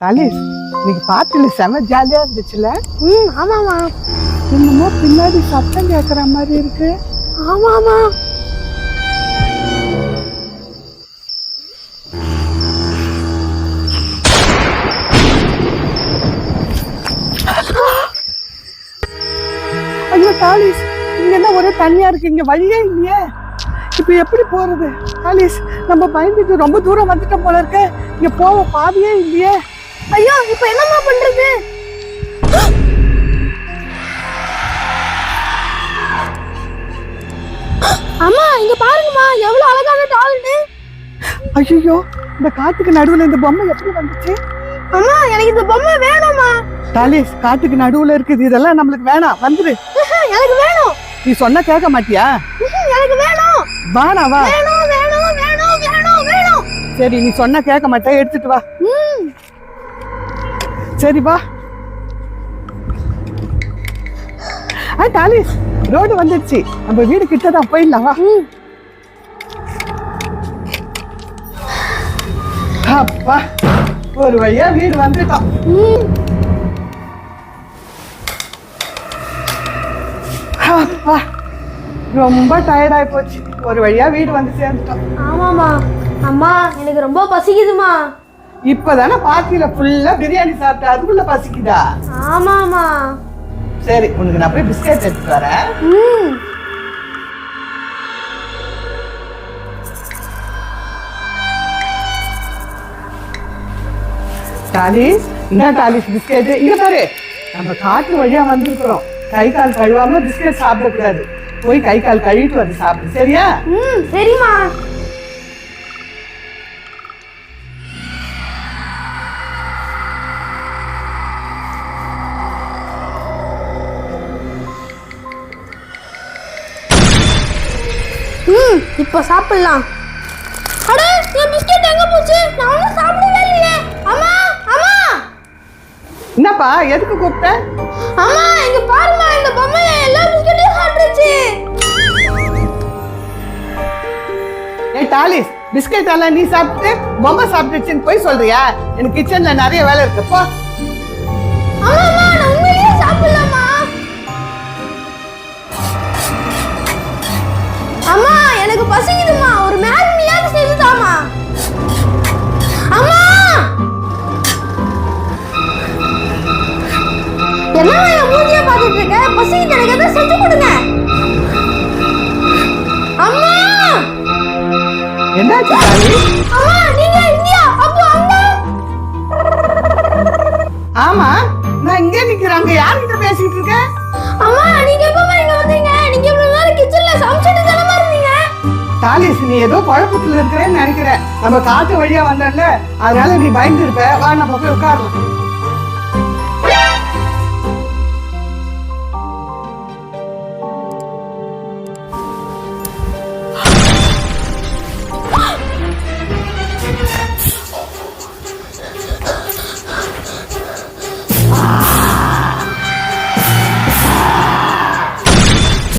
தாலிஸ் இன்னைக்கு பாட்டுல செம ஜாலியா இருந்துச்சுல? ம் ஆமாம்மா. என்னமோ பின்னாடி சத்தம் கேட்குற மாதிரி இருக்கு. ஆமாம்மா. ஐயோ தாலிஸ் இங்க என்ன ஒரே தண்ணியா இருக்கு. இங்க வழியே இல்லையே. இப்போ எப்படி போறது? தாலிஸ் நம்ம பயந்துட்டு ரொம்ப தூரம் வந்துட்டோம் போல இருக்க. இங்க போக பாதியே இல்லையே. ஐயோ இப்போ என்னம்மா பண்றது? அம்மா இங்க பாருங்கம்மா எவ்வளவு அழகான டால்னு ஐயோ இந்த காட்டுக்கு நடுவுல இந்த பொம்மை எப்படி வந்துச்சு? அம்மா எனக்கு இந்த பொம்மை வேணும்மா. தாலிஸ் காட்டுக்கு நடுவுல இருக்குது இதெல்லாம் நம்மளுக்கு வேணாம். வந்துரு. எனக்கு வேணும். நீ சொன்னா கேட்க மாட்டியா? எனக்கு வேணும். வாடா வா. வேணும் வேணும் வேணும் வேணும் வேணும். சரி நீ சொன்னா கேட்க மாட்டே எடுத்துட்டு வா. ம் சரி வா. ஆ தாலிஸ் ரோடு வந்துடுச்சு. நம்ம வீடு கிட்ட தான் போயிடலாம் வா. அப்பா ஒரு வழியா வீடு வந்துட்டோம். அப்பா ரொம்ப டயர்டாகி போச்சு. ஒரு வழியா வீடு வந்து சேர்ந்துட்டோம். ஆமாம்மா. அம்மா எனக்கு ரொம்ப பசிக்குதுமா இப்பதானே பார்ட்டியில ஃபுல்லா பிரியாணி சாப்பிட்டு அதுக்குள்ள பசிக்குதா? ஆமாம்மா. சரி உனக்கு நான் போய் பிஸ்கெட் எடுத்துட்டு வரேன். ம். டாலிஸ் என்ன டாலிஸ் பிஸ்கெட்? இங்க பாரு நம்ம காட்டு வழியா வந்திருக்கிறோம். கை கால் கழுவாம பிஸ்கெட் சாப்பிடக்கூடாது. போய் கை கால் கழுவிட்டு வந்து சாப்பிடு சரியா? சரிம்மா. இப்போ சாப்பிடலாம். அட என் பிஸ்கெட் எங்க போச்சு? நான் சாப்பிடவே இல்லையே. அம்மா அம்மா! என்னப்பா எதுக்கு கூப்பிட்ட? அம்மா இங்க பாரும்மா இந்த பொம்மை எல்லா பிஸ்கெட்டையும் சாப்பிட்டுச்சு. ஏ டாலிஸ் பிஸ்கெட் எல்லாம் நீ சாப்பிட்டு பொம்மை சாப்பிட்டுச்சுன்னு போய் சொல்றியா? எனக்கு கிச்சன்ல நிறைய வேலை இருக்கு போ. அம்மா! பசிக்குதுமா ஒரு மேரி மியாவது செஞ்சு தாமா அம்மா! என்ன என் மூஞ்சிய பார்த்துட்டு இருக்க? பசிக்குது எனக்கு எதாவது செஞ்சு கொடுங்க. அம்மா! என்னாச்சு அம்மா நீங்க இந்தியா அப்போ அம்மா ஆமா நான் இங்கே நிக்கிறேன். அங்க யார்கிட்ட பேசிட்டு இருக்க? அம்மா நீங்க எப்பமா இங்க வந்தீங்க டாலிஸ் நீ ஏதோ குழப்பத்துல இருக்கிறேன்னு நினைக்கிறேன். நம்ம காட்டு வழியா வந்தோம்ல அதனால நீ பயந்து இருப்ப வா நம்ம போய் உட்காரலாம்